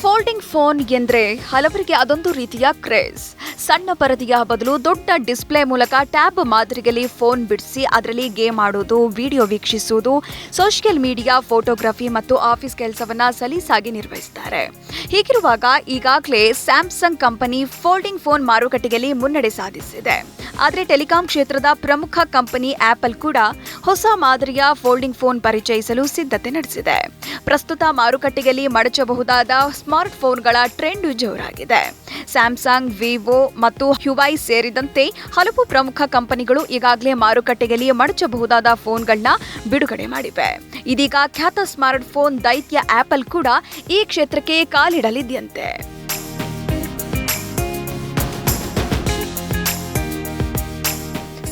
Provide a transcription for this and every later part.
Phone ಎಂದ್ರೆ ಹಲವರಿಗೆ ಅದೊಂದು ರೀತಿಯ ಕ್ರೇಜ್ ಸಣ್ಣ ಪರದೆಯ ಬದಲು ದೊಡ್ಡ ಡಿಸ್ಪ್ಲೇ ಮೂಲಕ ಟ್ಯಾಬ್ ಮಾದರಿಯಲ್ಲಿ ಫೋನ್ ಬಿಡಿಸಿ ಅದರಲ್ಲಿ ಗೇಮ್ ಆಡೋದು ವಿಡಿಯೋ ವೀಕ್ಷಿಸುವುದು ಸೋಷಿಯಲ್ ಮೀಡಿಯಾ ಫೋಟೋಗ್ರಫಿ ಮತ್ತು ಆಫೀಸ್ ಕೆಲಸವನ್ನ ಸಲೀಸಾಗಿ ನಿರ್ವಹಿಸುತ್ತಾರೆ ಹೀಗಿರುವಾಗ ಈಗಾಗಲೇ ಸ್ಯಾಮ್ಸಂಗ್ ಕಂಪನಿ ಫೋಲ್ಡಿಂಗ್ ಫೋನ್ ಮಾರುಕಟ್ಟೆಯಲ್ಲಿ ಮುನ್ನಡೆ ಸಾಧಿಸಿದೆ. ಆದರೆ ಟೆಲಿಕಾಂ ಕ್ಷೇತ್ರದ ಪ್ರಮುಖ ಕಂಪನಿ ಆಪಲ್ ಕೂಡ ಹೊಸ ಮಾದರಿಯ ಫೋಲ್ಡಿಂಗ್ ಫೋನ್ ಪರಿಚಯಿಸಲು ಸಿದ್ಧತೆ ನಡೆಸಿದೆ. ಪ್ರಸ್ತುತ ಮಾರುಕಟ್ಟೆಯಲ್ಲಿ ಮಡಚಬಹುದಾದ ಸ್ಮಾರ್ಟ್ ಫೋನ್ಗಳ ಟ್ರೆಂಡ್ ಜೋರಾಗಿದೆ. ಸ್ಯಾಮ್ಸಂಗ್, ವಿವೋ ಮತ್ತು ಹ್ಯುವೈ ಸೇರಿದಂತೆ ಹಲವು ಪ್ರಮುಖ ಕಂಪನಿಗಳು ಈಗಾಗಲೇ ಮಾರುಕಟ್ಟೆಯಲ್ಲಿ ಮಡಚಬಹುದಾದ ಫೋನ್ಗಳನ್ನ ಬಿಡುಗಡೆ ಮಾಡಿವೆ. ಇದೀಗ ಖ್ಯಾತ ಸ್ಮಾರ್ಟ್ಫೋನ್ ದೈತ್ಯ ಆಪಲ್ ಕೂಡ ಈ ಕ್ಷೇತ್ರಕ್ಕೆ ಕಾಲಿಡಲಿದೆಯಂತೆ.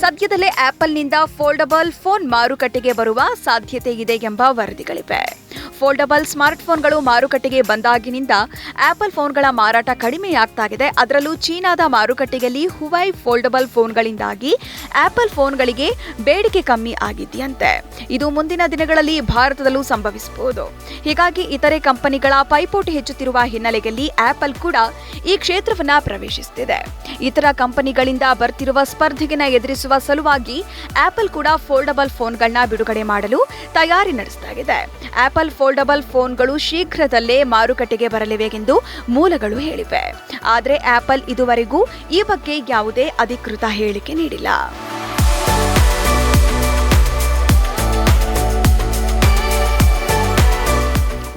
ಸದ್ಯದಲ್ಲೇ ಆಪಲ್ನಿಂದ ಫೋಲ್ಡಬಲ್ ಫೋನ್ ಮಾರುಕಟ್ಟೆಗೆ ಬರುವ ಸಾಧ್ಯತೆ ಇದೆ ಎಂಬ ವರದಿಗಳಿವೆ. ಫೋಲ್ಡಬಲ್ ಸ್ಮಾರ್ಟ್ಫೋನ್ಗಳು ಮಾರುಕಟ್ಟೆಗೆ ಬಂದಾಗಿನಿಂದ ಆಪಲ್ ಫೋನ್ಗಳ ಮಾರಾಟ ಕಡಿಮೆಯಾಗ್ತಾಗಿದೆ. ಅದರಲ್ಲೂ ಚೀನಾದ ಮಾರುಕಟ್ಟೆಯಲ್ಲಿ ಹುವೈ ಫೋಲ್ಡಬಲ್ ಫೋನ್ಗಳಿಂದಾಗಿ ಆಪಲ್ ಫೋನ್ಗಳಿಗೆ ಬೇಡಿಕೆ ಕಮ್ಮಿ ಆಗಿದೆಯಂತೆ. ಇದು ಮುಂದಿನ ದಿನಗಳಲ್ಲಿ ಭಾರತದಲ್ಲೂ ಸಂಭವಿಸಬಹುದು. ಹೀಗಾಗಿ ಇತರೆ ಕಂಪನಿಗಳ ಪೈಪೋಟಿ ಹೆಚ್ಚುತ್ತಿರುವ ಹಿನ್ನೆಲೆಯಲ್ಲಿ ಆಪಲ್ ಕೂಡ ಈ ಕ್ಷೇತ್ರವನ್ನ ಪ್ರವೇಶಿಸುತ್ತಿದೆ ಇತರ ಕಂಪನಿಗಳಿಂದ ಬರ್ತಿರುವ ಸ್ಪರ್ಧೆಗಿನ ಎದುರಿಸುವ ಸಲುವಾಗಿ ಆಪಲ್ ಕೂಡ ಫೋಲ್ಡಬಲ್ ಫೋನ್ಗಳನ್ನ ಬಿಡುಗಡೆ ಮಾಡಲು ತಯಾರಿ ನಡೆಸಲಾಗಿದೆ ಆಪಲ್ ಫೋಲ್ಡಬಲ್ ಫೋನ್ಗಳು ಶೀಘ್ರದಲ್ಲೇ ಮಾರುಕಟ್ಟೆಗೆ ಬರಲಿವೆ ಎಂದು ಮೂಲಗಳು ಹೇಳಿವೆ. ಆದರೆ ಆಪಲ್ ಇದುವರೆಗೂ ಈ ಬಗ್ಗೆ ಯಾವುದೇ ಅಧಿಕೃತ ಹೇಳಿಕೆ ನೀಡಿಲ್ಲ.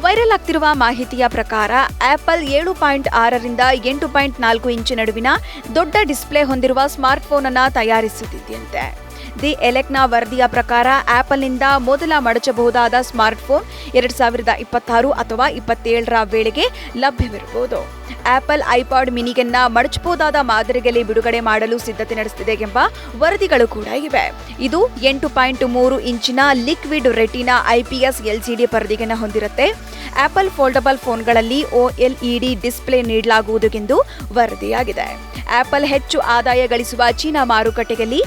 ವೈರಲ್ ಆಗ್ತಿರುವ ಮಾಹಿತಿಯ ಪ್ರಕಾರ ಆಪಲ್ ಏಳು ಪಾಯಿಂಟ್ ಆರರಿಂದ ಎಂಟು ಪಾಯಿಂಟ್ ನಾಲ್ಕು ಇಂಚು ನಡುವಿನ ದೊಡ್ಡ ಡಿಸ್ಪ್ಲೇ ಹೊಂದಿರುವ ಸ್ಮಾರ್ಟ್ಫೋನ್ ಅನ್ನು ತಯಾರಿಸುತ್ತಿದೆಯಂತೆ. ದಿ ಎಲೆಕ್ನ ವರದಿಯ ಪ್ರಕಾರ ಆಪಲ್ನಿಂದ ಮೊದಲ ಮಡಚಬಹುದಾದ ಸ್ಮಾರ್ಟ್ಫೋನ್ ಎರಡು ಸಾವಿರದ ಇಪ್ಪತ್ತಾರು ಅಥವಾ ಇಪ್ಪತ್ತೇಳರ ವೇಳೆಗೆ ಲಭ್ಯವಿರಬಹುದು. ಆಪಲ್ ಐಪಾಡ್ ಮಿನಿಗನ್ನ ಮಡಚಬಹುದಾದ ಮಾದರಿಯಲ್ಲಿ ಬಿಡುಗಡೆ ಮಾಡಲು ಸಿದ್ಧತೆ ನಡೆಸುತ್ತಿದೆ ಎಂಬ ವರದಿಗಳು ಕೂಡ ಇವೆ. ಇದು ಎಂಟು ಪಾಯಿಂಟ್ ಮೂರು ಇಂಚಿನ ಲಿಕ್ವಿಡ್ ರೆಟಿನಾ ಐಪಿಎಸ್ ಎಲ್ಸಿಡಿ ಪರದೆಯನ್ನು ಹೊಂದಿರುತ್ತೆ. ಆಪಲ್ ಫೋಲ್ಡಬಲ್ ಫೋನ್ಗಳಲ್ಲಿ ಒಎಲ್ಇಡಿ ಡಿಸ್ಪ್ಲೇ ನೀಡಲಾಗುವುದು ಎಂದು ವರದಿಯಾಗಿದೆ. ಆಪಲ್ ಹೆಚ್ಚು ಆದಾಯ ಗಳಿಸುವ ಚೀನಾ ಮಾರುಕಟ್ಟೆಯಲ್ಲಿ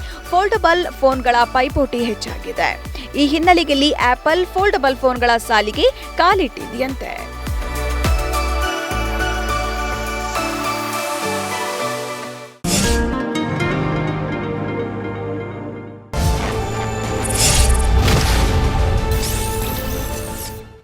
ಫೋಲ್ಡಬಲ್ ಫೋನ್ಗಳ ಪೈಪೋಟಿ ಹೆಚ್ಚಾಗಿದೆ. ಈ ಹಿನ್ನೆಲೆಯಲ್ಲಿ ಆಪಲ್ ಫೋಲ್ಡಬಲ್ ಫೋನ್ಗಳ ಸಾಲಿಗೆ ಕಾಲಿಟ್ಟಿದೆಯಂತೆ